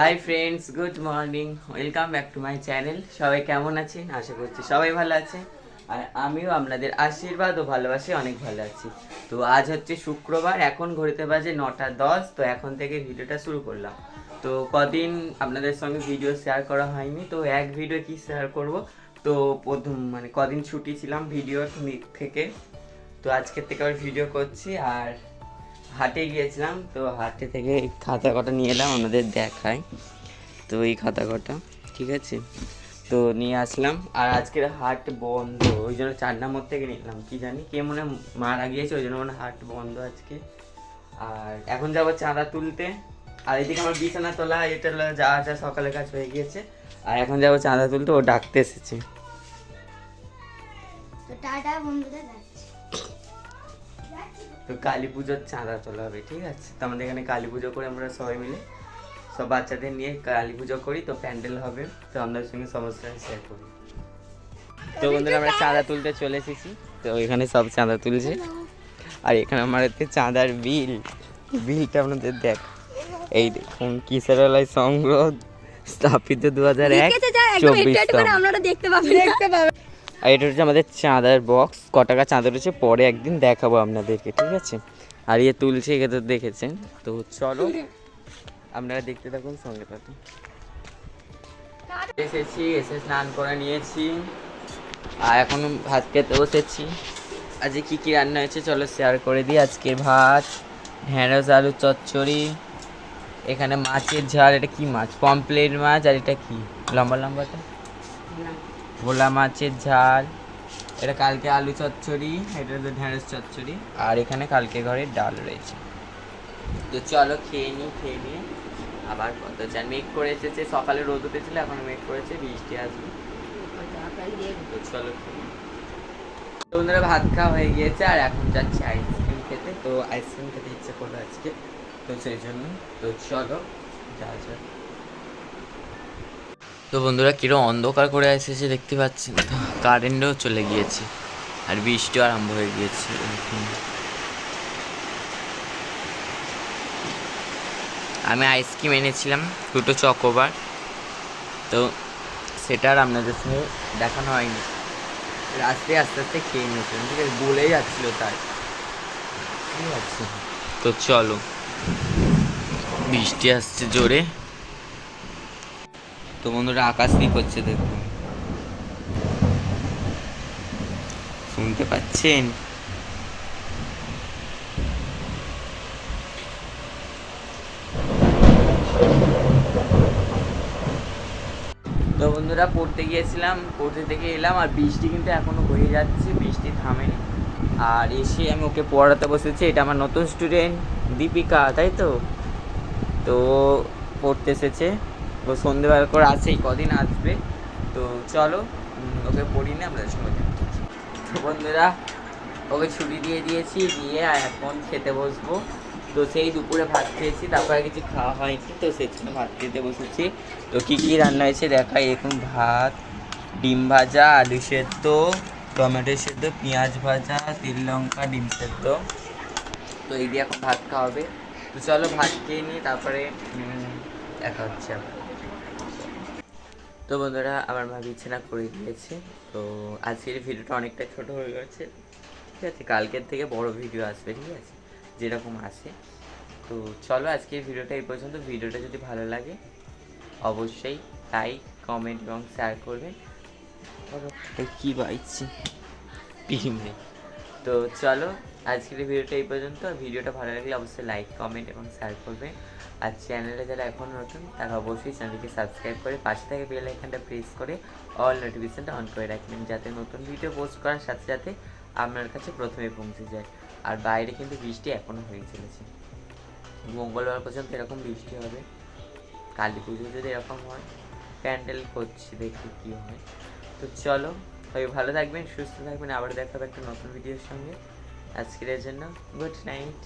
Hi friends good morning welcome back to my channel সবাই কেমন আছেন? আশা করছি সবাই ভালো আছে আর আমিও আপনাদের আশীর্বাদ ও ভালোবাসে অনেক ভালো আছি। তো আজ হচ্ছে শুক্রবার, এখন ঘড়িতে বাজে নটা দশ। তো এখন থেকে ভিডিওটা শুরু করলাম। তো কদিন আপনাদের সঙ্গে ভিডিও শেয়ার করা হয়নি। তো এক ভিডিও কি শেয়ার করব? তো প্রথম মানে কদিন ছুটি ছিলাম ভিডিও থেকে। তো আজকের থেকে আবার ভিডিও করছি। আর হাটে গিয়েছিলাম, তো হাটে থেকে এই খাতা কটা নিয়ে এলাম আমাদের দেখায় তো এই খাতা কটা ঠিক আছে? তো নিয়ে আসলাম, আর আজকের হাট বন্ধ, ওই জন্য চার মধ্যে থেকে নিলাম, কি জানি, কে মনে মারা গিয়েছে, ওই জন্য মনে হাট বন্ধ আজকে। আর এখন যাব চাঁদা তুলতে, আর এদিকে আমার বিছানা তোলা, এটা যা যা সকালের কাজ হয়ে গিয়েছে, আর এখন যাব চাঁদা তুলতে, ও ডাকতে এসেছে। তো টাটা বন্ধুরা তো কালী পুজোর চাঁদা তোলা হবে ঠিক আছে? তো আমাদের এখানে কালী পুজো করে আমরা সবাই মিলে সব বাচ্চাদের নিয়ে কালী পুজো করি তো প্যান্ডেল হবে তো আপনাদের সঙ্গে সমস্ত শেয়ার করি। তো বন্ধুরা আমরা চাঁদা তুলতে চলে এসেছি তো এখানে সব চাঁদা তুলছে। আর এখানে আমার এতে চাঁদার বিল বিলটা আপনাদের দেখ। এই দেখুন কিশোরালয় সংগ্রহ? স্থাপিত দু হাজার এক চব্বিশ দেখতে পাবেন। দেখতে পাবেন। আর এটা হচ্ছে আমাদের চাঁদার বক্স ক টাকা চাঁদা রয়েছে, পরে একদিন দেখাবো আপনাদেরকে, ঠিক আছে? আর ইয়ে তুলছে একে তো দেখেছেন। তো চলো, আপনারা দেখতে থাকুন, সঙ্গে থাকুন। এসেছি, এসে স্নান করে নিয়েছি। আর এখন ভাত খেতে বসেছি। আজকে কী কী রান্না হয়েছে, চলো শেয়ার করে দিই। আজকে ভাত, ঢেঁড়স, আলু, চচ্চড়ি, এখানে মাছের ঝাল, এটা কি মাছ? পমপ্লেট মাছ, আর এটা কি? লম্বা লম্বাটা? ভোলা মাছের ঝাল, এটা কালকে আলু চচ্চড়ি, এটা তো ঢেঁড়স চচ্চড়ি, আর এখানে কালকে ঘরে ডাল রয়েছে। তো চলো খেয়ে নিই, খেয়ে নিয়ে আবার কত চান মেঘ করে এসেছে, সকালে রোদ উঠেছিল, এখন মেঘ করেছে, বৃষ্টি আসবে চলো। বন্ধুরা, ভাত খাওয়া হয়ে গিয়েছে, আর এখন যাচ্ছি আইসক্রিম খেতে। তো আইসক্রিম খেতে ইচ্ছে করল আজকে, তো সেই জন্য, তো চলো যা যা তো বন্ধুরা কিরম অন্ধকার করে এসেছে দেখতে পাচ্ছেন? কারেন্টও চলে গিয়েছে। আর বৃষ্টিও আরম্ভ হয়ে গিয়েছে আমি আইসক্রিম এনেছিলাম, দুটো চকোবার তো সেটা আর আপনাদের সঙ্গে দেখানো হয়নি। রাস্তে আস্তে আস্তে খেয়ে নিয়েছিলাম, ঠিক আছে? বলেই যাচ্ছিল তাই। ঠিক আছে। তো চলো। বৃষ্টি আসছে জোরে। তো বন্ধুরা আকাশ কি করছে দেখুন। শুনতে পাচ্ছেন? তো বন্ধুরা পড়তে গিয়েছিলাম, পড়তে থেকে এলাম আর বৃষ্টি কিন্তু এখনও হয়ে যাচ্ছে, বৃষ্টি থামেনি। আর এসে আমি ওকে পড়াতে বসেছি, এটা আমার নতুন স্টুডেন্ট দীপিকা, তাই তো? তো পড়তে এসেছে। ও সন্ধেবেলা করে আসেই কদিন আসবে। তো চলো ওকে পড়ি না আপনাদের সঙ্গে তো বন্ধুরা, ওকে ছুটি দিয়ে দিয়েছি দিয়ে এখন খেতে বসবো। তো সেই দুপুরে ভাত খেয়েছি, তারপরে কিছু খাওয়া হয়নি, তো সেই জন্য ভাত খেতে বসেছি। তো কী কী রান্না হয়েছে দেখাই এখন ভাত, ডিম ভাজা, আলু সেদ্ধ, টমেটো সেদ্ধ, পেঁয়াজ ভাজা, তিল লঙ্কা, ডিম সেদ্ধ। তো এই দিয়ে এখন ভাত খাওয়া হবে। তো চলো ভাত খেয়ে নিই, তারপরে দেখা হচ্ছে তো বন্ধুরা, আমার মা বিছানা করে দিয়েছে। তো আজকের ভিডিওটা অনেকটা ছোট হয়ে গেছে। ঠিক আছে, কালকের থেকে বড় ভিডিও আসবে, ঠিক আছে? যেরকম আসে। তো চলো আজকের ভিডিওটা এই পর্যন্ত। ভিডিওটা যদি ভালো লাগে, অবশ্যই লাইক কমেন্ট এবং শেয়ার করবেন কী বাইছি নেই তো চলো, আজকের ভিডিওটা এই পর্যন্ত। ভিডিওটা ভালো লাগলে অবশ্যই লাইক কমেন্ট এবং শেয়ার করবে। আর চ্যানেলে যারা এখন নতুন, তারা অবশ্যই চ্যানেলকে সাবস্ক্রাইব করে পাশে থেকে বেল আইকনটা প্রেস করে অল নোটিফিকেশনটা অন করে রাখবেন, যাতে নতুন ভিডিও পোস্ট করার সাথে সাথে আপনার কাছে প্রথমে পৌঁছে যায়। আর বাইরে কিন্তু বৃষ্টি এখনও হয়ে চলেছে। মঙ্গলবার পর্যন্ত এরকম বৃষ্টি হবে। কালী পুজো যদি এরকম হয়, প্যান্ডেল করছি দেখি কী হয়। তো চলো সবাই ভালো থাকবেন, সুস্থ থাকবেন, আবার দেখা হবে একটা নতুন ভিডিওর সঙ্গে। আজকের জন্য গুড নাইট